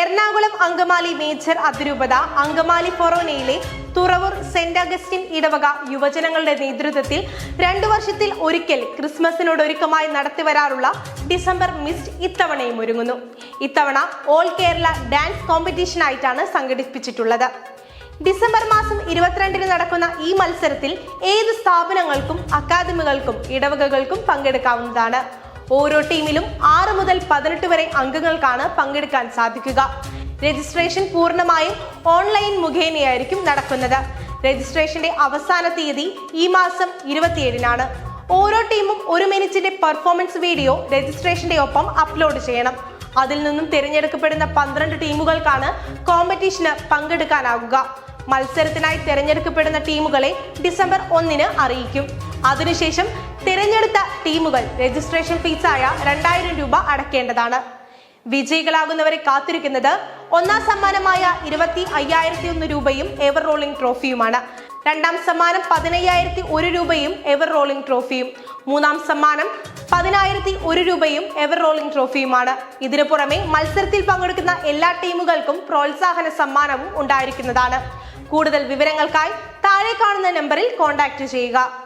Ernakulam Angamaly major അതിരൂപത അങ്കമാലി ഫൊറോനയിലെ Thuravoor Saint Augustine ഇടവക യുവജനങ്ങളുടെ നേതൃത്വത്തിൽ രണ്ടു വർഷത്തിൽ ഒരിക്കൽ ക്രിസ്മസിനോടൊരുക്കമായി നടത്തിവരാറുള്ള ഡിസംബർ മിസ്റ്റ് ഇത്തവണയും ഒരുങ്ങുന്നു. ഇത്തവണ ഓൾ കേരള ഡാൻസ് കോമ്പറ്റീഷനായിട്ടാണ് സംഘടിപ്പിച്ചിട്ടുള്ളത്. ഡിസംബർ മാസം ഇരുപത്തിരണ്ടിന് നടക്കുന്ന ഈ മത്സരത്തിൽ ഏത് സ്ഥാപനങ്ങൾക്കും അക്കാദമികൾക്കും ഇടവകകൾക്കും പങ്കെടുക്കാവുന്നതാണ്. ഓരോ ടീമിലും ആറ് മുതൽ പതിനെട്ട് വരെ അംഗങ്ങൾക്കാണ് പങ്കെടുക്കാൻ സാധിക്കുക. രജിസ്ട്രേഷൻ പൂർണമായും ഓൺലൈൻ മുഖേനയായിരിക്കും നടക്കുന്നത്. രജിസ്ട്രേഷന്റെ അവസാന തീയതി ഈ മാസം ഇരുപത്തിയേഴിനാണ്. ഓരോ ടീമും ഒരു മിനിറ്റിന്റെ പെർഫോമൻസ് വീഡിയോ രജിസ്ട്രേഷന്റെ ഒപ്പം അപ്ലോഡ് ചെയ്യണം. അതിൽ നിന്നും തിരഞ്ഞെടുക്കപ്പെടുന്ന പന്ത്രണ്ട് ടീമുകൾക്കാണ് കോമ്പറ്റീഷന് പങ്കെടുക്കാനാകുക മത്സരത്തിനായി തിരഞ്ഞെടുക്കപ്പെടുന്ന ടീമുകളെ ഡിസംബർ ഒന്നിന് അറിയിക്കും. അതിനുശേഷം തിരഞ്ഞെടുത്ത ടീമുകൾ രജിസ്ട്രേഷൻ ഫീസായ രണ്ടായിരം രൂപ അടയ്ക്കേണ്ടതാണ് വിജയികളാകുന്നവരെ കാത്തിരിക്കുന്നത് ഒന്നാം സമ്മാനമായ ഇരുപത്തി അയ്യായിരത്തി ഒന്ന് രൂപയും എവർ റോളിംഗ് ട്രോഫിയുമാണ് രണ്ടാം സമ്മാനം പതിനയ്യായിരത്തി ഒരു രൂപയും എവർ റോളിംഗ് ട്രോഫിയും മൂന്നാം സമ്മാനം പതിനായിരത്തി ഒരു രൂപയും എവർ റോളിംഗ് ട്രോഫിയുമാണ് ഇതിനു പുറമെ മത്സരത്തിൽ പങ്കെടുക്കുന്ന എല്ലാ ടീമുകൾക്കും പ്രോത്സാഹന സമ്മാനവും ഉണ്ടായിരിക്കുന്നതാണ്. കൂടുതൽ വിവരങ്ങൾക്കായി താഴെ കാണുന്ന നമ്പറിൽ കോൺടാക്ട് ചെയ്യുക.